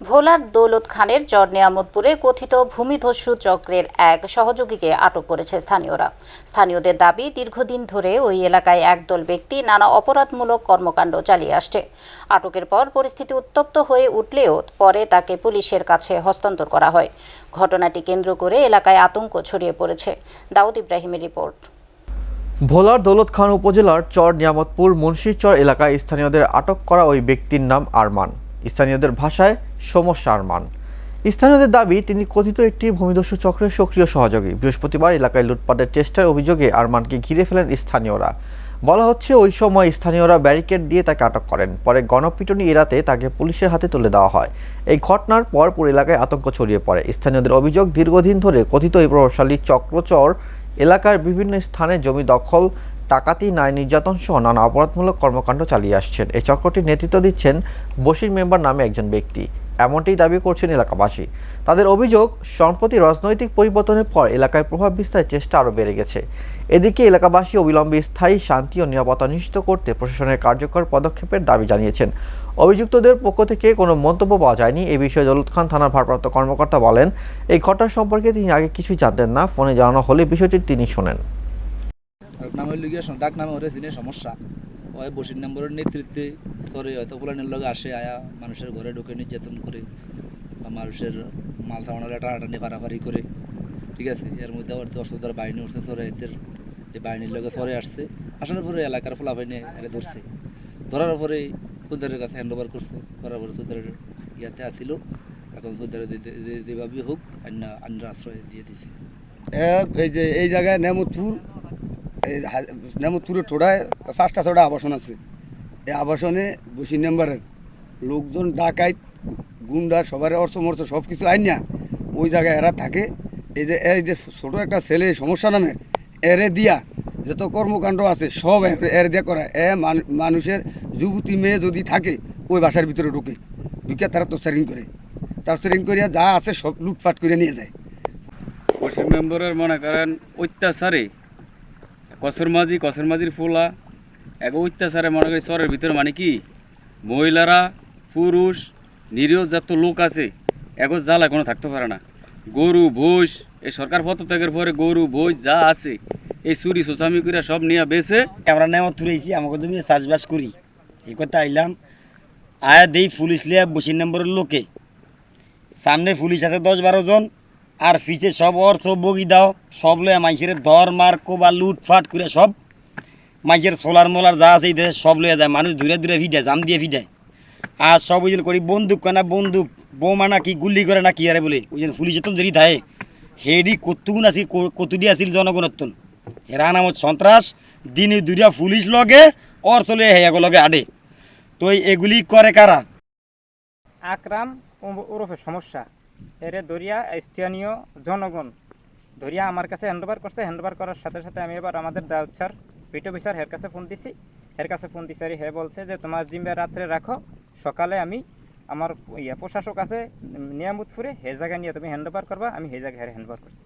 ভোলার দৌলত খানের চর নিয়ামতপুরে কথিত ভূমিধস্যু চক্রের এক সহযোগীকে আটক করেছে স্থানীয়রা। স্থানীয়দের দাবি, দীর্ঘদিন ধরে ওই এলাকায় একদল ব্যক্তি নানা অপরাধমূলক কর্মকাণ্ড চালিয়ে আসছে। আটকের পর পরিস্থিতি উত্তপ্ত হয়ে উঠলেও পরে তাকে পুলিশের কাছে হস্তান্তর করা হয়। ঘটনাটি কেন্দ্র করে এলাকায় আতঙ্ক ছড়িয়ে পড়েছে। দাউদ ইব্রাহিমের রিপোর্ট। ভোলার দৌলত খান উপজেলার চর নিয়ামতপুর মুন্সিরচর এলাকায় স্থানীয়দের আটক করা ওই ব্যক্তির নাম আরমান। স্থানীয়দের ভাষায় সমস্যার মান স্থানীয়দের দাবি, তিনি কথিত একটি ভূমিদস্যু চক্রের সক্রিয় সহযোগী। বৃহস্পতিবার এলাকায় লুটপাটের চেষ্টার অভিযোগে আরমানকে ঘিরে ফেলেন স্থানীয়রা। বলা হচ্ছে, ওই সময় স্থানীয়রা ব্যারিকেড দিয়ে তাকে আটক করেন। পরে গণপিটুনি এড়াতে তাকে পুলিশের হাতে তুলে দেওয়া হয়। এই ঘটনার পর পুরো এলাকায় আতঙ্ক ছড়িয়ে পড়ে। স্থানীয়দের অভিযোগ, দীর্ঘদিন ধরে কথিত এই প্রভাবশালী চক্রচর এলাকার বিভিন্ন স্থানে জমি দখল টাকাতি ন্যায় নির্যাতন সহ নানা অপরাধমূলক কর্মকাণ্ড চালিয়ে আসছেন। এই চক্রটির নেতৃত্ব দিচ্ছেন বশির মেম্বার নামে একজন ব্যক্তি। এমনটি দাবি করছেন এলাকাবাসী। তাদের অভিযোগ, সম্প্রতি রাজনৈতিক পরিবর্তনের পর এলাকায় প্রভাব বিস্তারের চেষ্টা আরও বেড়ে গেছে। এদিকে এলাকাবাসী অবিলম্বে স্থায়ী শান্তি ও নিরাপত্তা নিশ্চিত করতে প্রশাসনের কার্যকর পদক্ষেপের দাবি জানিয়েছেন। অভিযুক্তদের পক্ষ থেকে কোনো মন্তব্য পাওয়া যায়নি। এ বিষয়ে দৌলত খান থানার ভারপ্রাপ্ত কর্মকর্তা বলেন, এই ঘটনা সম্পর্কে তিনি আগে কিছুই জানতেন না। ফোনে জানানো হলে বিষয়টি তিনি শোনেন। আর নাম হইল গিয়া ডাক নামে ওরে চিনে সমস্যা। ওই বসির নম্বরের নেতৃত্বে করে হয়তো ফুলানের লগে আসে, আয়া মানুষের ঘরে ঢুকে নির্যাতন করে বা মানুষের মাল সামানালে টানাটানি পারাপারি করে, ঠিক আছে? এর মধ্যে তো অসুবিধার বাহিনী উঠছে সরে এদের যে বাহিনীর লগে সরে আসছে, আসার পরে এলাকার ফোলা বাহিনী একে ধরছে। ধরার পরে সুদারের কাছে হ্যান্ড ওভার করছে, করার পরে সুদারের ইয়াতে আসিল। এখন সুদারে যেভাবে হোক অন্য অন্য আশ্রয় দিয়ে দিছে। এই যে এই জায়গায় নেমতপুর নেমতপুরের টোড়ায়, পাঁচটা ছটা আবাসন আছে। এই আবাসনে বসি নাম্বারের লোকজন ডাকাইত, গুন্ডা, সবার অর্থ মর্থ সব কিছু আইন। না ওই জায়গায় এরা থাকে। এই যে এই যে ছোট একটা ছেলে সমস্যা নামে, এরে দিয়া যত কর্মকাণ্ড আছে, সব এর- দিয়ে করা এ মান- মানুষের যুবতী মেয়ে যদি থাকে, ওই বাসার ভিতরে ঢুকে। ঢুকে তারা তো সেরিং করে। তার সেরিং করিয়া যা আছে সব লুটপাট করে নিয়ে যায়। পশ্চিম মেম্বরের মনে করেন, অত্যাচারে। কসর মাঝি, কসর মাঝির ফোলা। এক অত্যাচারে মনে করি শহরের ভিতরে মানে কি? মহিলারা, পুরুষ, নিরীহ যত লোক আছে এক জ্বালা কোনো থাকতে পারে না। গরু ভোজ এই সরকার পদত্যাগের পরে গরু ভোজ যা আছে, এই চুরি সোসামি করে সব নিয়ে বেছে, আমরা নেওয়া তুলেছি আমাকে জমি চাষবাস করি। এই কথা আইলাম। আয়া দেই পুলিশ লিয়া বসির নম্বরের লোকে। সামনে পুলিশ আছে দশ বারো জন আর পিছে সব অর্থ বগি দাও। সব লয়ে মাইসের ধর মার, কোবা, লুটফাট করে সব মাইসের সোলার মোলার যা আছে সব লয়ে যায়। মানুষ দূরে দূরে ভিড়ায় জাম দিয়ে ভিড়ায় আর সব ওই করি বন্দুক কেনা বন্দুক, বোমা না কি গুল্লি করে না কি আরে বলে। ওই জন্য পুলিশে তো যদি থাকে হেডি কতগুণ আছিল কতুডি আছিল জনগণত্বন এরা নামত সন্ত্রাস, দিনে দুইটা পুলিশ লগে অর চলে হেয়াগো লগে আডে। তো এগুলি করে কারা? আকরাম ওরফে সমস্যা। এরে দরিয়া, স্থানীয় জনগণ, দরিয়া আমার কাছে হ্যান্ডওভার করছে। হ্যান্ডওভার করার সাথে সাথে আমি এবার আমাদের দাউদ স্যার পিটো বিচার হের কাছে ফোন দিছি। হের কাছে ফোন দিছি, আর হে বলছে যে, তোমার জিম্বে রাত্রে রাখো। সকালে আমি আমার ইয়া প্রশাসক আছে নিয়ামতপুরে, হে জায়গায় নিয়ে তুমি হ্যান্ডওভার করবা। আমি হে জায়গায় হ্যান্ডওভার করছি।